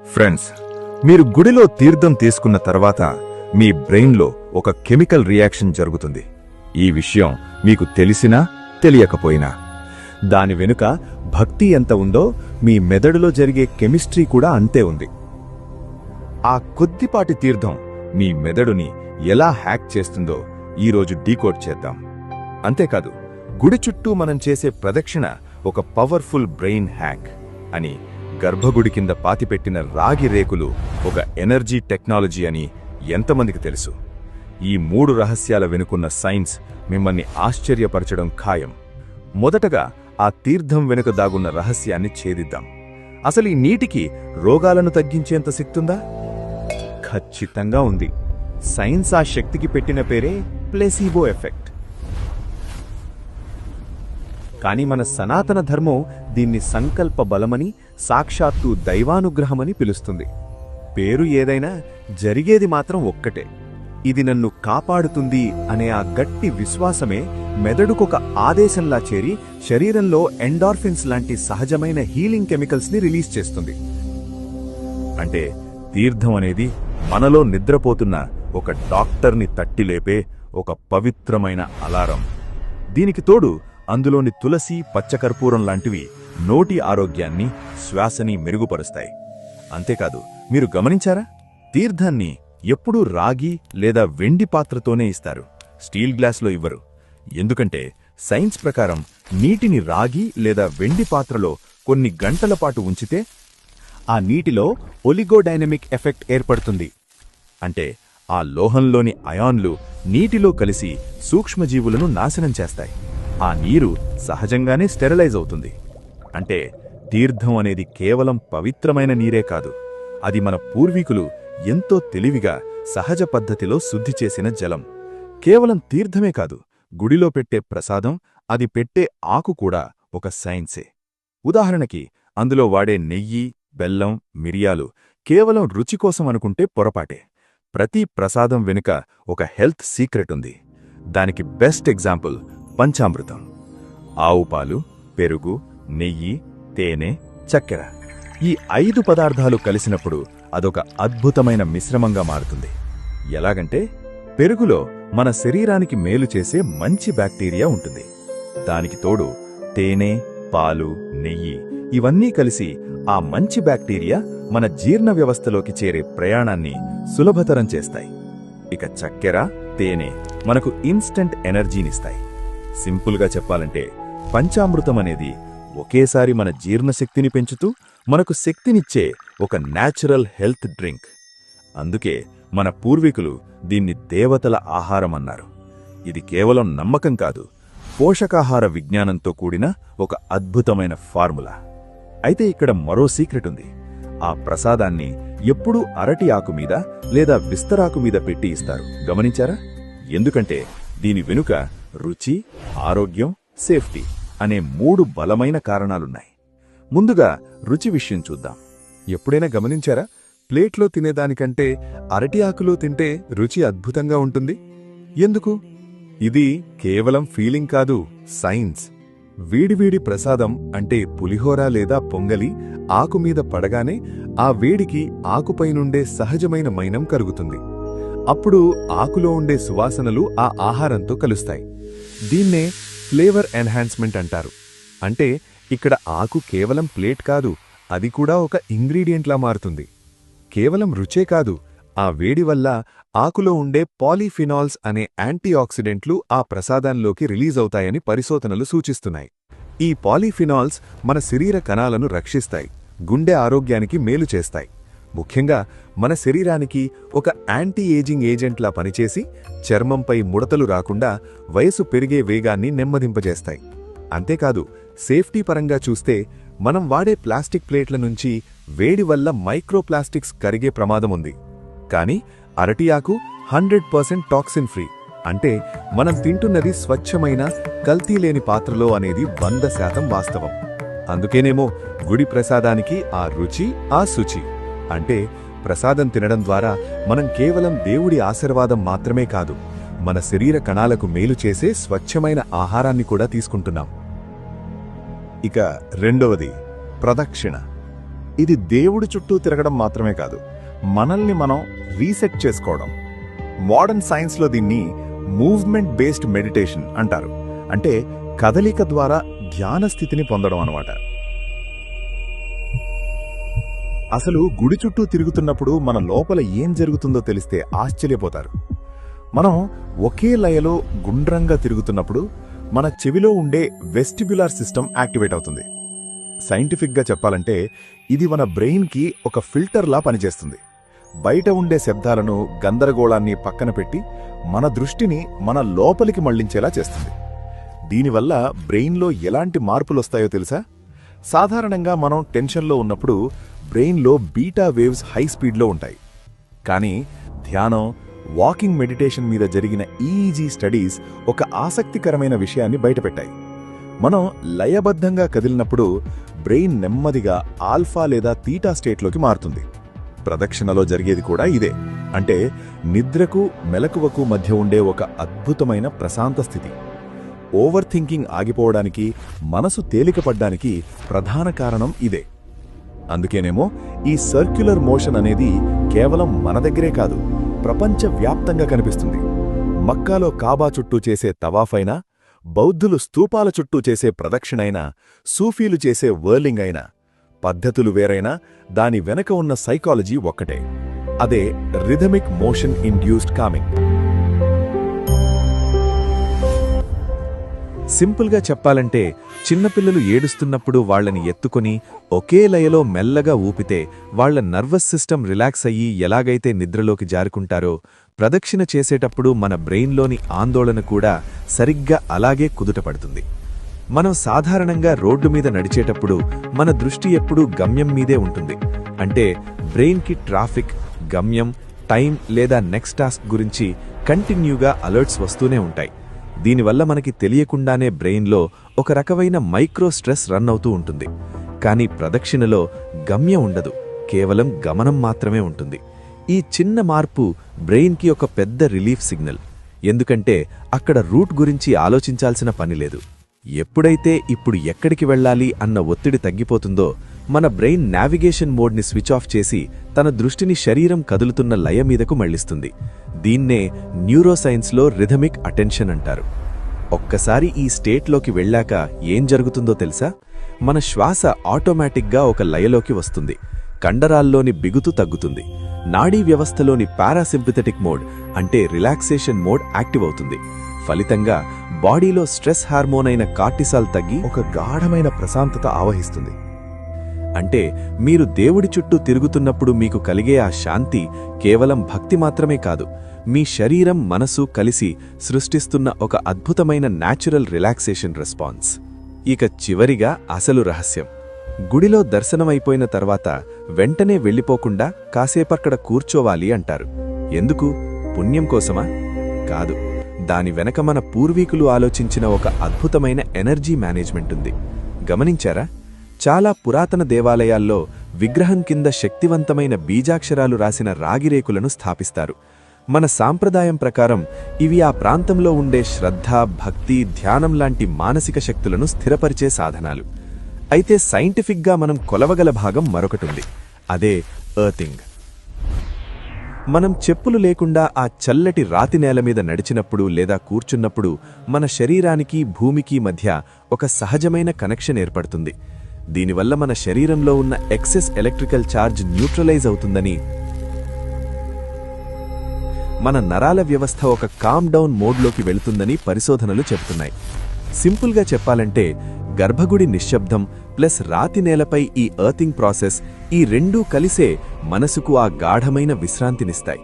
Friends మీరు గుడిలో తీర్థం తీసుకున్న తర్వాత మీ బ్రెయిన్లో ఒక కెమికల్ రియాక్షన్ జరుగుతుంది. ఈ విషయం మీకు తెలిసినా తెలియకపోయినా. దాని వెనుక భక్తి ఎంత ఉందో మీ మెదడులో జరిగే కెమిస్ట్రీ కూడా అంతే ఉంది. ఆ కొద్దిపాటి తీర్థం మీ మెదడుని ఎలా హ్యాక్ చేస్తుందో ఈరోజు డీకోడ్ చేద్దాం. అంతేకాదు గుడి చుట్టూ మనం చేసే ప్రదక్షిణ ఒక పవర్ఫుల్ బ్రెయిన్ హ్యాక్ అని గర్భగుడి కింద పాతిపెట్టిన రాగి రేకులు ఒక ఎనర్జీ టెక్నాలజీ అని ఎంతమందికి తెలుసు. ఈ మూడు రహస్యాల వెనుకున్న సైన్స్ మిమ్మల్ని ఆశ్చర్యపరచడం ఖాయం. మొదటగా ఆ తీర్థం వెనుక దాగున్న రహస్యాన్ని ఛేదిద్దాం. అసలు ఈ నీటికి రోగాలను తగ్గించేంత శక్తుందా? ఖచ్చితంగా ఉంది. సైన్స్ ఆ శక్తికి పెట్టిన పేరే ప్లెసీబో ఎఫెక్ట్. కానీ మన సనాతన ధర్మం దీన్ని సంకల్ప బలమని సాక్షాత్తు దైవానుగ్రహమని పిలుస్తుంది. పేరు ఏదైనా జరిగేది మాత్రం ఒక్కటే. ఇది నన్ను కాపాడుతుంది అనే ఆ గట్టి విశ్వాసమే మెదడుకొక ఆదేశంలా చేరి శరీరంలో ఎండార్ఫిన్స్ లాంటి సహజమైన హీలింగ్ కెమికల్స్ని రిలీజ్ చేస్తుంది. అంటే తీర్థం అనేది మనలో నిద్రపోతున్న ఒక డాక్టర్ని తట్టి లేపే ఒక పవిత్రమైన అలారం. దీనికి తోడు అందులోని తులసి పచ్చకర్పూరం లాంటివి నోటి ఆరోగ్యాన్ని శ్వాసని మెరుగుపరుస్తాయి. అంతేకాదు మీరు గమనించారా? తీర్థాన్ని ఎప్పుడూ రాగి లేదా వెండి పాత్రతోనే ఇస్తారు. స్టీల్ గ్లాస్లో ఇవ్వరు. ఎందుకంటే సైన్స్ ప్రకారం నీటిని రాగి లేదా వెండి పాత్రలో కొన్ని గంటల పాటు ఉంచితే ఆ నీటిలో ఒలిగోడైనమిక్ ఎఫెక్ట్ ఏర్పడుతుంది. అంటే ఆ లోహంలోని అయాన్లు నీటిలో కలిసి సూక్ష్మజీవులను నాశనం చేస్తాయి. ఆ నీరు సహజంగానే స్టెరిలైజ్ అవుతుంది. అంటే తీర్థం అనేది కేవలం పవిత్రమైన నీరే కాదు. అది మన పూర్వీకులు ఎంతో తెలివిగా సహజ పద్ధతిలో శుద్ధి చేసిన జలం. కేవలం తీర్థమే కాదు గుడిలో పెట్టే ప్రసాదం అది పెట్టే ఆకు కూడా ఒక సైన్సే. ఉదాహరణకి అందులో వాడే నెయ్యి బెల్లం మిరియాలు కేవలం రుచి కోసం అనుకుంటే పొరపాటే. ప్రతి ప్రసాదం వెనుక ఒక హెల్త్ సీక్రెట్ ఉంది. దానికి బెస్ట్ ఎగ్జాంపుల్ పంచామృతం. ఆవు పాలు పెరుగు నెయ్యి తేనె చక్కెర. ఈ ఐదు పదార్థాలు కలిసినప్పుడు అదొక అద్భుతమైన మిశ్రమంగా మారుతుంది. ఎలాగంటే పెరుగులో మన శరీరానికి మేలు చేసే మంచి బ్యాక్టీరియా ఉంటుంది. దానికి తోడు తేనె పాలు నెయ్యి ఇవన్నీ కలిసి ఆ మంచి బ్యాక్టీరియా మన జీర్ణ వ్యవస్థలోకి చేరే ప్రయాణాన్ని సులభతరం చేస్తాయి. ఇక చక్కెర తేనె మనకు ఇన్స్టంట్ ఎనర్జీనిస్తాయి. సింపుల్గా చెప్పాలంటే పంచామృతం అనేది ఒకేసారి మన జీర్ణశక్తిని పెంచుతూ మనకు శక్తినిచ్చే ఒక న్యాచురల్ హెల్త్ డ్రింక్. అందుకే మన పూర్వీకులు దీన్ని దేవతల ఆహారం అన్నారు. ఇది కేవలం నమ్మకం కాదు పోషకాహార విజ్ఞానంతో కూడిన ఒక అద్భుతమైన ఫార్ములా. అయితే ఇక్కడ మరో సీక్రెట్ ఉంది. ఆ ప్రసాదాన్ని ఎప్పుడూ అరటి ఆకు మీద లేదా విస్తరాకు మీద పెట్టి ఇస్తారు. గమనించారా? ఎందుకంటే దీని వెనుక రుచి ఆరోగ్యం సేఫ్టీ అనే మూడు బలమైన కారణాలున్నాయి. ముందుగా రుచి విషయం చూద్దాం. ఎప్పుడైనా గమనించారా? ప్లేట్లో తినేదానికంటే అరటి ఆకులో తింటే రుచి అద్భుతంగా ఉంటుంది. ఎందుకు? ఇది కేవలం ఫీలింగ్ కాదు సైన్స్. వేడివేడి ప్రసాదం అంటే పులిహోర లేదా పొంగలి ఆకు మీద పడగానే ఆ వేడికి ఆకుపై నుండే సహజమైన మైనం కరుగుతుంది అప్పుడు ఆకులో ఉండే సువాసనలు ఆ ఆహారంతో కలుస్తాయి. దీన్నే ఫ్లేవర్ ఎన్హాన్స్మెంట్ అంటారు. అంటే ఇక్కడ ఆకు కేవలం ప్లేట్ కాదు అది కూడా ఒక ఇంగ్రీడియంట్లా మారుతుంది. కేవలం రుచే కాదు ఆ వేడి వల్ల ఆకులో ఉండే పాలీఫినాల్స్ అనే యాంటీఆక్సిడెంట్లు ఆ ప్రసాదంలోకి రిలీజ్ అవుతాయని పరిశోధనలు సూచిస్తున్నాయి. ఈ పాలీఫినాల్స్ మన శరీర కణాలను రక్షిస్తాయి గుండె ఆరోగ్యానికి మేలు చేస్తాయి. ముఖ్యంగా మన శరీరానికి ఒక యాంటీ ఏజింగ్ ఏజెంట్లా పనిచేసి చర్మంపై ముడతలు రాకుండా వయసు పెరిగే వేగాన్ని నెమ్మదింపజేస్తాయి. అంతేకాదు సేఫ్టీ పరంగా చూస్తే మనం వాడే ప్లాస్టిక్ ప్లేట్ల నుంచి వేడి వల్ల మైక్రోప్లాస్టిక్స్ కరిగే ప్రమాదం ఉంది. కానీ అరటియాకు హండ్రెడ్ పర్సెంట్ టాక్సిన్ ఫ్రీ. అంటే మనం తింటున్నది స్వచ్ఛమైన కల్తీ లేని పాత్రలో అనేది వంద శాతం వాస్తవం. అందుకేనేమో గుడి ప్రసాదానికి ఆ రుచి ఆ శుచి. అంటే ప్రసాదం తినడం ద్వారా మనం కేవలం దేవుడి ఆశీర్వాదం మాత్రమే కాదు మన శరీర కణాలకు మేలు చేసే స్వచ్ఛమైన ఆహారాన్ని కూడా తీసుకుంటున్నాం. ఇక రెండవది ప్రదక్షిణ. ఇది దేవుడి చుట్టూ తిరగడం మాత్రమే కాదు మనల్ని మనం రీసెట్ చేసుకోవడం. మోడర్న్ సైన్స్లో దీన్ని మూవ్మెంట్ బేస్డ్ మెడిటేషన్ అంటారు. అంటే కదలిక ద్వారా ధ్యాన స్థితిని పొందడం అనమాట అసలు గుడి చుట్టూ తిరుగుతున్నప్పుడు మన లోపల ఏం జరుగుతుందో తెలిస్తే ఆశ్చర్యపోతారు. మనం ఒకే లయలో గుండ్రంగా తిరుగుతున్నప్పుడు మన చెవిలో ఉండే వెస్టిబ్యులార్ సిస్టమ్ యాక్టివేట్ అవుతుంది. సైంటిఫిక్గా చెప్పాలంటే ఇది మన బ్రెయిన్కి ఒక ఫిల్టర్లా పనిచేస్తుంది. బయట ఉండే శబ్దాలను గందరగోళాన్ని పక్కన పెట్టి మన దృష్టిని మన లోపలికి మళ్ళించేలా చేస్తుంది. దీనివల్ల బ్రెయిన్లో ఎలాంటి మార్పులొస్తాయో తెలుసా? సాధారణంగా మనం టెన్షన్లో ఉన్నప్పుడు బ్రెయిన్లో బీటా వేవ్స్ హై స్పీడ్లో ఉంటాయి. కానీ ధ్యానం వాకింగ్ మెడిటేషన్ మీద జరిగిన ఈజీ స్టడీస్ ఒక ఆసక్తికరమైన విషయాన్ని బయటపెట్టాయి. మనం లయబద్ధంగా కదిలినప్పుడు బ్రెయిన్ నెమ్మదిగా ఆల్ఫా లేదా తీటా స్టేట్లోకి మారుతుంది. ప్రదక్షిణలో జరిగేది కూడా ఇదే. అంటే నిద్రకు మెలకువకు మధ్య ఉండే ఒక అద్భుతమైన ప్రశాంత స్థితి. ఓవర్ థింకింగ్ ఆగిపోవడానికి మనసు తేలికపడ్డానికి ప్రధాన కారణం ఇదే. అందుకేనేమో ఈ సర్క్యులర్ మోషన్ అనేది కేవలం మన దగ్గరే కాదు ప్రపంచవ్యాప్తంగా కనిపిస్తుంది. మక్కాలో కాబా చుట్టూ చేసే తవాఫైనా బౌద్ధులు స్తూపాల చుట్టూ చేసే ప్రదక్షిణైనా సూఫీలు చేసే వర్లింగ్ అయినా పద్ధతులు వేరైనా దాని వెనక ఉన్న సైకాలజీ ఒక్కటే. అదే రిథమిక్ మోషన్ ఇండ్యూస్డ్ కామింగ్ సింపుల్గా చెప్పాలంటే చిన్నపిల్లలు ఏడుస్తున్నప్పుడు వాళ్ళని ఎత్తుకొని ఒకే లయలో మెల్లగా ఊపితే వాళ్ళ నర్వస్ సిస్టమ్ రిలాక్స్ అయ్యి ఎలాగైతే నిద్రలోకి జారుకుంటారో ప్రదక్షిణ చేసేటప్పుడు మన బ్రెయిన్లోని ఆందోళన కూడా సరిగ్గా అలాగే కుదుటపడుతుంది. మనం సాధారణంగా రోడ్డు మీద నడిచేటప్పుడు మన దృష్టి ఎప్పుడూ గమ్యం మీదే ఉంటుంది. అంటే బ్రెయిన్కి ట్రాఫిక్ గమ్యం టైం లేదా నెక్స్ట్ టాస్క్ గురించి కంటిన్యూగా అలర్ట్స్ వస్తూనే ఉంటాయి. దీనివల్ల మనకి తెలియకుండానే బ్రెయిన్లో ఒక రకమైన మైక్రో స్ట్రెస్ రన్ అవుతూ ఉంటుంది. కానీ ప్రదక్షిణలో గమ్యం ఉండదు. కేవలం గమనం మాత్రమే ఉంటుంది. ఈ చిన్న మార్పు బ్రెయిన్కి ఒక పెద్ద రిలీఫ్ సిగ్నల్. ఎందుకంటే అక్కడ రూట్ గురించి ఆలోచించాల్సిన పని లేదు. ఎప్పుడైతే ఇప్పుడు ఎక్కడికి వెళ్ళాలి అన్న ఒత్తిడి తగ్గిపోతుందో మన బ్రెయిన్ నావిగేషన్ మోడ్ని స్విచ్ ఆఫ్ చేసి తన దృష్టిని శరీరం కదులుతున్న లయ మీదకు మళ్ళిస్తుంది దీన్నే న్యూరోసైన్స్లో రిథమిక్ అటెన్షన్ అంటారు. ఒక్కసారి ఈ స్టేట్లోకి వెళ్ళాక ఏం జరుగుతుందో తెలుసా? మన శ్వాస ఆటోమేటిక్గా ఒక లయలోకి వస్తుంది. కండరాల్లోని బిగుతు తగ్గుతుంది. నాడీ వ్యవస్థలోని పారాసింపథెటిక్ మోడ్ అంటే రిలాక్సేషన్ మోడ్ యాక్టివ్ అవుతుంది. ఫలితంగా బాడీలో స్ట్రెస్ హార్మోన్ అయిన కార్టిసాల్ తగ్గి ఒక గాఢమైన ప్రశాంతత ఆవహిస్తుంది. అంటే మీరు దేవుడి చుట్టూ తిరుగుతున్నప్పుడు మీకు కలిగే ఆ శాంతి కేవలం భక్తి మాత్రమే కాదు. మీ శరీరం మనసు కలిసి సృష్టిస్తున్న ఒక అద్భుతమైన న్యాచురల్ రిలాక్సేషన్ రెస్పాన్స్ ఇక చివరిగా అసలు రహస్యం. గుడిలో దర్శనమైపోయిన తర్వాత వెంటనే వెళ్ళిపోకుండా కాసేపక్కడ కూర్చోవాలి అంటారు. ఎందుకు? పుణ్యం కోసమా? కాదు. దాని వెనక మన పూర్వీకులు ఆలోచించిన ఒక అద్భుతమైన ఎనర్జీ మేనేజ్మెంట్ ఉంది. గమనించారా? చాలా పురాతన దేవాలయాల్లో విగ్రహం కింద శక్తివంతమైన బీజాక్షరాలు రాసిన రాగిరేకులను స్థాపిస్తారు. మన సాంప్రదాయం ప్రకారం ఇవి ఆ ప్రాంతంలో ఉండే శ్రద్ధ భక్తి ధ్యానం లాంటి మానసిక శక్తులను స్థిరపరిచే సాధనాలు. అయితే సైంటిఫిక్గా మనం కొలవగల భాగం మరొకటుంది అదే ఎర్తింగ్. మనం చెప్పులు లేకుండా ఆ చల్లటి రాతి నేల మీద నడిచినప్పుడు లేదా కూర్చున్నప్పుడు మన శరీరానికి భూమికి మధ్య ఒక సహజమైన కనెక్షన్ ఏర్పడుతుంది. దీనివల్ల మన శరీరంలో ఉన్న ఎక్సెస్ ఎలక్ట్రికల్ ఛార్జ్ న్యూట్రలైజ్ అవుతుందని. మన నరాల వ్యవస్థ ఒక కామ్ డౌన్ మోడ్లోకి వెళుతుందని పరిశోధనలు చెబుతున్నాయి. సింపుల్గా చెప్పాలంటే గర్భగుడి నిశ్శబ్దం ప్లస్ రాతి నేలపై ఈ ఎర్తింగ్ ప్రాసెస్ ఈ రెండూ కలిసే మనసుకు ఆ గాఢమైన విశ్రాంతినిస్తాయి.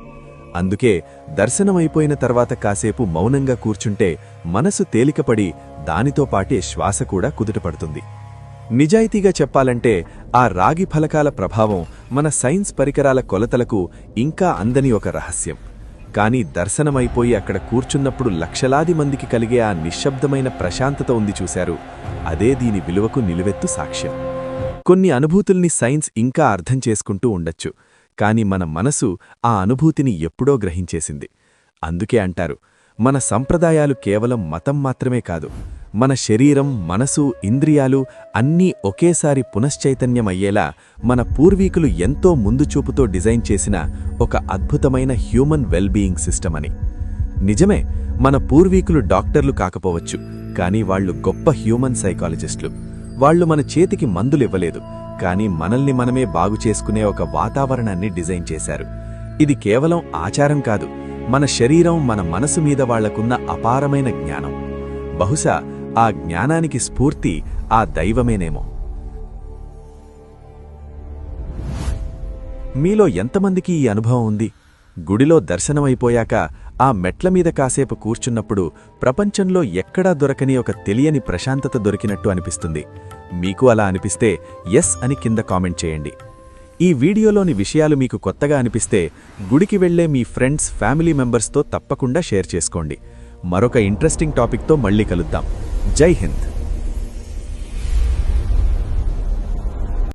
అందుకే దర్శనమైపోయిన తర్వాత కాసేపు మౌనంగా కూర్చుంటే మనసు తేలికపడి దానితో పాటే శ్వాస కూడా కుదుటపడుతుంది. నిజాయితీగా చెప్పాలంటే ఆ రాగి ఫలకాల ప్రభావం మన సైన్స్ పరికరాల కొలతలకు ఇంకా అందని ఒక రహస్యం. కానీ దర్శనమైపోయి అక్కడ కూర్చున్నప్పుడు లక్షలాది మందికి కలిగే ఆ నిశ్శబ్దమైన ప్రశాంతత ఉంది చూశారు. అదే దీని విలువకు నిలువెత్తు సాక్ష్యం. కొన్ని అనుభూతుల్ని సైన్స్ ఇంకా అర్థం చేసుకుంటూ ఉండొచ్చు. కాని మన మనసు ఆ అనుభూతిని ఎప్పుడో గ్రహించేసింది. అందుకే అంటారు మన సంప్రదాయాలు కేవలం మతం మాత్రమే కాదు మన శరీరం మనసు ఇంద్రియాలు అన్నీ ఒకేసారి పునశ్చైతన్యమయ్యేలా మన పూర్వీకులు ఎంతో ముందు చూపుతో డిజైన్ చేసిన ఒక అద్భుతమైన హ్యూమన్ వెల్బీయింగ్ సిస్టమ్ అని. నిజమే మన పూర్వీకులు డాక్టర్లు కాకపోవచ్చు కానీ వాళ్ళు గొప్ప హ్యూమన్ సైకాలజిస్టులు. వాళ్ళు మన చేతికి మందులివ్వలేదు కానీ మనల్ని మనమే బాగు చేసుకునే ఒక వాతావరణాన్ని డిజైన్ చేశారు. ఇది కేవలం ఆచారం కాదు మన శరీరం మన మనసు మీద వాళ్ళకున్న అపారమైన జ్ఞానం. బహుశా ఆ జ్ఞానానికి స్ఫూర్తి ఆ దైవమేనేమో. మీలో ఎంతమందికి ఈ అనుభవం ఉంది? గుడిలో దర్శనమైపోయాక ఆ మెట్ల మీద కాసేపు కూర్చున్నప్పుడు ప్రపంచంలో ఎక్కడా దొరకని ఒక తెలియని ప్రశాంతత దొరికినట్టు అనిపిస్తుంది. మీకు అలా అనిపిస్తే ఎస్ అని కింద కామెంట్ చేయండి. ఈ వీడియోలోని విషయాలు మీకు కొత్తగా అనిపిస్తే గుడికి వెళ్ళే మీ ఫ్రెండ్స్ ఫ్యామిలీ మెంబర్స్తో తప్పకుండా షేర్ చేసుకోండి. మరొక ఇంట్రెస్టింగ్ టాపిక్తో మళ్ళీ కలుద్దాం. జై హింద్.